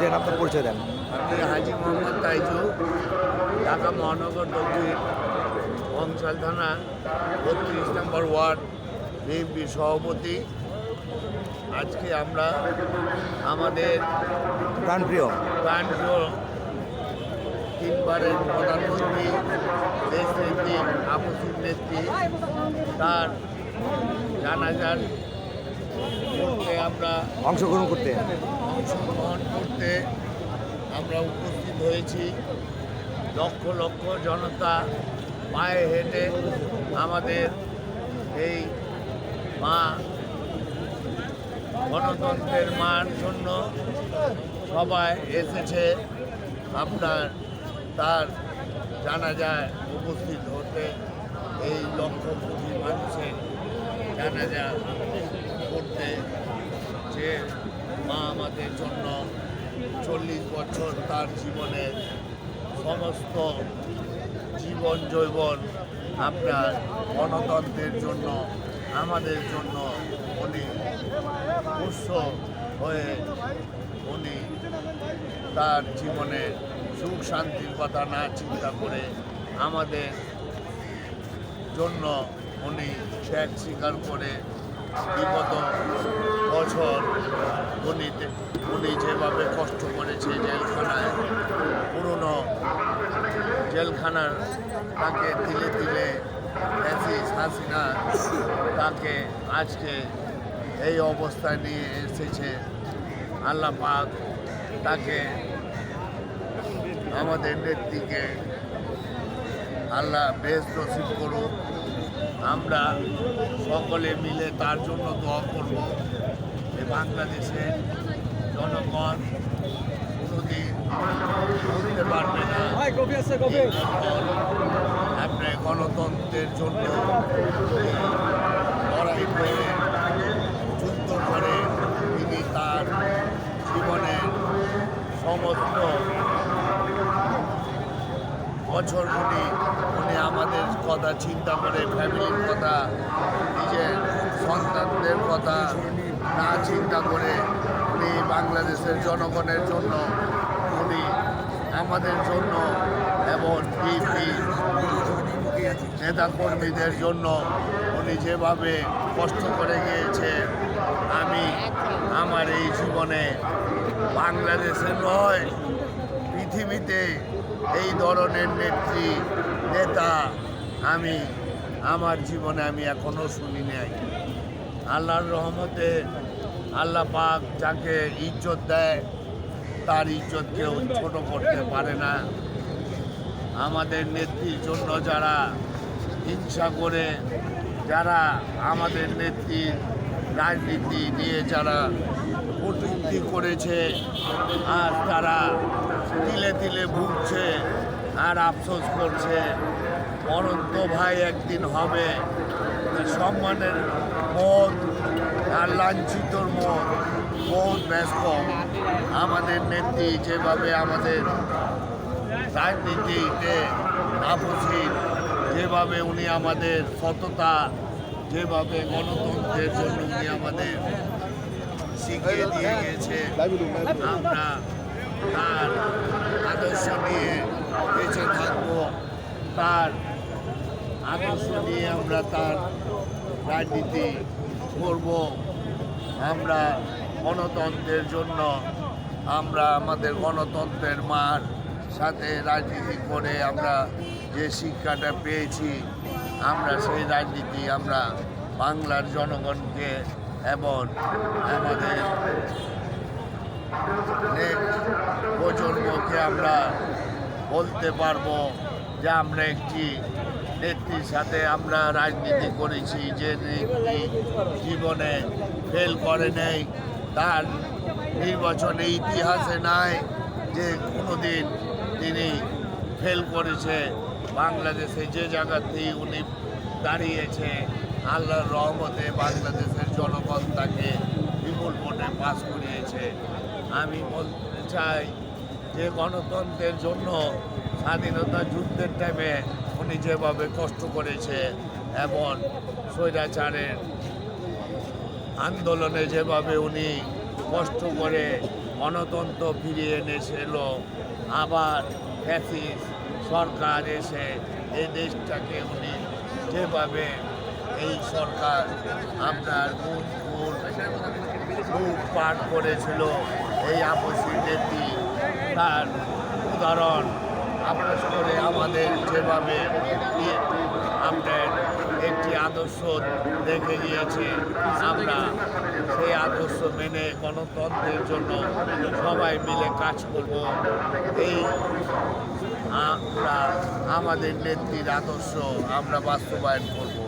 দেন আপনার পরিচয় দেন। আমি হাজি মোহাম্মদ তাইজু ঢাকা মহানগর দক্ষিণ অঞ্চল থানা বত্রিশ নম্বর ওয়ার্ড বিএনপি সভাপতি। আজকে আমরা আমাদের প্রাণপ্রিয়। প্রাণপ্রিয় তিনবারের প্রধানমন্ত্রী দেশ নেত্রী আপসির নেত্রী তার জানাজার আমরা অংশগ্রহণ করতে। অংশগ্রহণ করতে আমরা উপস্থিত হয়েছি। লক্ষ লক্ষ জনতা পায়ে হেঁটে আমাদের এই মা গণতন্ত্রের মার জন্য সবাই এসেছে। আপনার তার জানাজায় উপস্থিত হতে এই লক্ষ কোটি মানুষের জানাজা করতে যে মা আমাদের জন্য চল্লিশ বছর তার জীবনের সমস্ত জীবন জৈবন আপনার গণতন্ত্রের জন্য, আমাদের জন্য উনি উৎস হয়ে উনি তার জীবনের সুখ শান্তির কথা না চিন্তা করে আমাদের জন্য উনি ত্যাগ স্বীকার করে বিগত বছর উনি উনি যেভাবে কষ্ট করেছে জেলখানায়, পুরনো জেলখানার তাকে তিলে তিলে হাসিনা তাকে আজকে এই অবস্থায় নিয়ে এসেছে। আল্লাহ পাক তাকে আমাদের নেত্রীকে আল্লাহ বেশ নসিব করুক। আমরা সকলে মিলে তার জন্য দোয়া করব যে বাংলাদেশের জনগণ কোনোদিন বুঝতে পারবে না। যখন গণতন্ত্রের জন্য লড়াই করে যুদ্ধ করে তিনি তার জীবনের সমস্ত বছরগুলি উনি আমাদের কথা, চিন্তা করে ফ্যামিলির কথা, নিজের সন্তানদের কথা না চিন্তা করে উনি বাংলাদেশের জনগণের জন্য, উনি আমাদের জন্য এবং বিপি নেতাকর্মীদের জন্য উনি যেভাবে কষ্ট করে গিয়েছে, আমি আমার এই জীবনে বাংলাদেশে নয়, পৃথিবীতে এই ধরনের নেত্রী নেতা, আমি, আমার জীবনে আমি এখনও শুনি নাই। আল্লাহর রহমতে আল্লাহ পাক যাকে ইজ্জত দেয়, তার ইজ্জত কেউ ছোট করতে পারে না। আমাদের নেত্রীর জন্য যারা হিংসা করে, যারা আমাদের নেত্রীর রাজনীতি নিয়ে যারা কটূক্তি করেছে, আর তারা তিলে তিলে ভুগছে আর আফসোস করছে, অনন্ত ভাই একদিন হবে। সম্মানের মত আর লাঞ্ছিতর মত বহুত ব্যস্ত। আমাদের নেত্রী যেভাবে আমাদের রাজনীতিতে আপসীন যেভাবে উনি আমাদের সততা, যেভাবে গণতন্ত্রের জন্য উনি আমাদের শিখিয়ে দিয়ে গেছে। আমরা তার আদর্শ নিয়ে বেঁচে থাকব। তার আদর্শ নিয়ে আমরা তার রাজনীতি করব। আমরা গণতন্ত্রের জন্য, আমরা আমাদের গণতন্ত্রের মার সাথে রাজনীতি করে আমরা যে শিক্ষাটা পেয়েছি, আমরা সেই রাজনীতি আমরা বাংলার জনগণকে এবং আমাদের নেক্সট প্রজন্মকে আমরা বলতে পারব যে আমরা একটি নেত্রীর সাথে আমরা রাজনীতি করেছি, যে নেত্রী জীবনে ফেল করে নেই, তার নির্বাচনে ইতিহাসে নাই, যে কোনোদিন তিনি ফেল করেছে। বাংলাদেশে যে জায়গাতেই উনি দাঁড়িয়েছে, আল্লাহর রহমতে বাংলাদেশের জনগণ তাকে বিপুল ভোটে পাস করিয়েছে। আমি বলতে চাই যে গণতন্ত্রের জন্য, স্বাধীনতা যুদ্ধের টাইমে উনি যেভাবে কষ্ট করেছে এবং স্বৈরাচারের আন্দোলনে যেভাবে উনি কষ্ট করে গণতন্ত্র ফিরিয়ে এনেছিল, আবার ফ্যাসিস সরকার এসে এই দেশটাকে উনি যেভাবে এই সরকার আপনার মুখ মুখ মুখ পাঠ করেছিল। এই আপসী নেত্রী, তার উদাহরণ আপনার করে আমাদের যেভাবে আপনার একটি আদর্শ রেখে গিয়েছে, আমরা সেই আদর্শ মেনে গণতন্ত্রের জন্য সবাই মিলে কাজ করব। এই আমরা, আমাদের নেত্রীর আদর্শ আমরা বাস্তবায়ন করব।